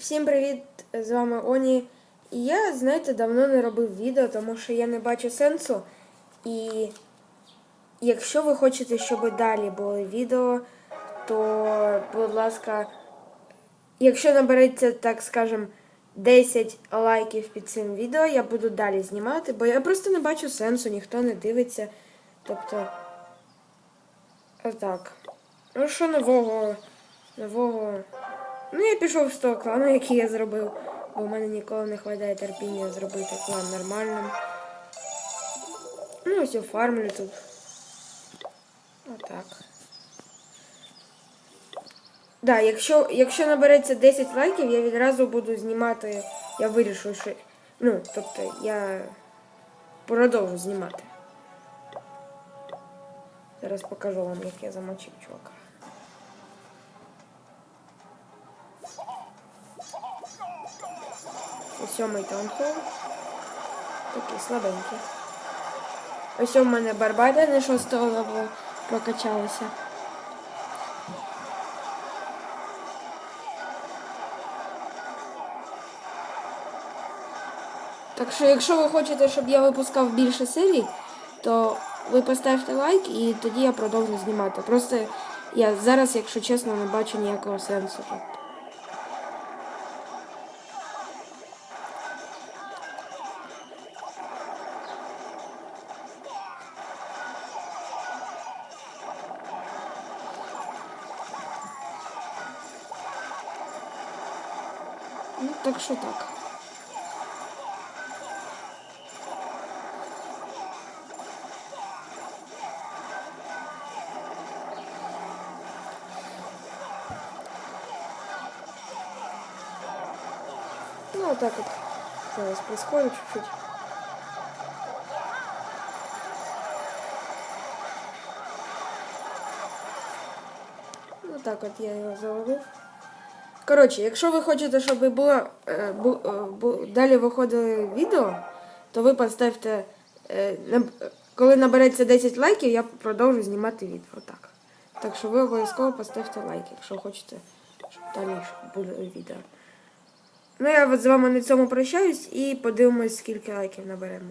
Всім привіт! З вами Оні. І я, знаєте, давно не робив відео, тому що я не бачу сенсу. І якщо ви хочете, щоб далі були відео, то, будь ласка, якщо набереться, так скажем, 10 лайків під цим відео, я буду далі знімати, бо я просто не бачу сенсу, ніхто не дивиться. Тобто, отак. Ну, що нового? Нового. Ну, я пішов з того клану, який я зробив, бо в мене ніколи не вистачає терпіння зробити клан нормальним. Ну, ось я фармлю тут. Отак. Да, якщо, якщо набереться 10 лайків, я відразу буду знімати. Я вирішу, що. Ну, тобто я продовжу знімати. Зараз покажу вам, як я замочив чувака. Сьомий таунхол. Такий слабенький. Ось у мене барбада на шостого левелу прокачалася. Так що, якщо ви хочете, щоб я випускав більше серій, то ви поставте лайк і тоді я продовжу знімати. Просто я зараз, якщо чесно, не бачу ніякого сенсу. Ну, так що так. Ну, вот так вот. Зараз прискорю чуть-чуть. Ну так от я його заловив. Коротше, якщо ви хочете, щоб було, е, бу, е, бу- далі виходили відео, то ви поставте, е, наб- коли набереться 10 лайків, я продовжу знімати відео. Так. Так що ви обов'язково поставте лайк, якщо хочете, щоб далі було відео. Ну, я з вами на цьому прощаюсь і подивимось, скільки лайків наберемо.